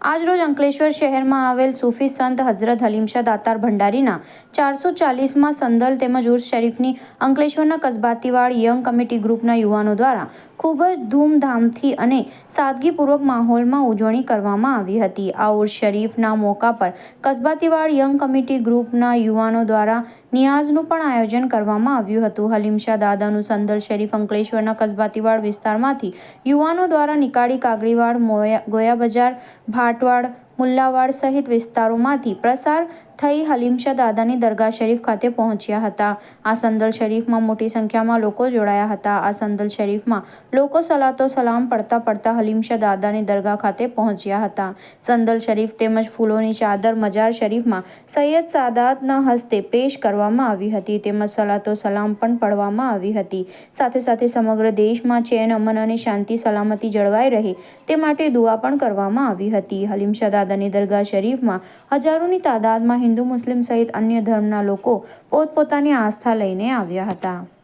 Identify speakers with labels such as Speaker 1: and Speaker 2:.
Speaker 1: આજરોજ અંકલેશ્વર શહેરમાં આવેલ સૂફી સંત હઝરત હલીમશા દાતાર ભંડારીના ચારસો ચાલીસમાં સંદલ તેમજ ઉર્સ શરીફની અંકલેશ્વરના કસબાતીવાડ યંગ કમિટી ગ્રુપના યુવાનો દ્વારા ખૂબ જ ધૂમધામથી અને સાદગીપૂર્વક માહોલમાં ઉજવણી કરવામાં આવી હતી. આ ઉર્સ શરીફના મોકા પર કસબાતીવાડ યંગ કમિટી ગ્રુપના યુવાનો દ્વારા નિયાઝનું પણ આયોજન કરવામાં આવ્યું હતું. હલીમશા દાદાનું સંદલ શરીફ અંકલેશ્વરના કસબાતીવાડ વિસ્તારમાંથી યુવાનો દ્વારા નીકાળી કાગડીવાડ, મોયા, ગોયા બજાર ભાટવાડ મુલ્લાવાડ સહિત વિસ્તારોમાંથી પ્રસાર થઈ હલીમશા દાદાની દરગાહ શરીફ ખાતે પહોંચ્યા હતા. આ સંદલ શરીફમાં મોટી સંખ્યામાં લોકો જોડાયા હતા. આ સંદલ શરીફમાં લોકો સલાતો સલામ પડતા પડતા હલીમશા દાદાની દરગાહ ખાતે પહોંચ્યા હતા. સંદલ શરીફ તેમજ ફૂલોની ચાદર મજાર શરીફમાં સૈયદ સાદાતના હસ્તે પેશ કરવામાં આવી હતી તેમજ સલાતો સલામ પણ પડવામાં આવી હતી. સાથે સાથે સમગ્ર દેશમાં ચેન, અમન અને શાંતિ સલામતી જળવાઈ રહે તે માટે દુઆ પણ કરવામાં આવી હતી. હલીમશા દાદાની દરગાહ શરીફમાં હજારોની તાદાદમાં હિન્દુ, મુસ્લિમ સહિત અન્ય ધર્મના લોકો પોતપોતાની આસ્થા લઈને આવ્યા હતા.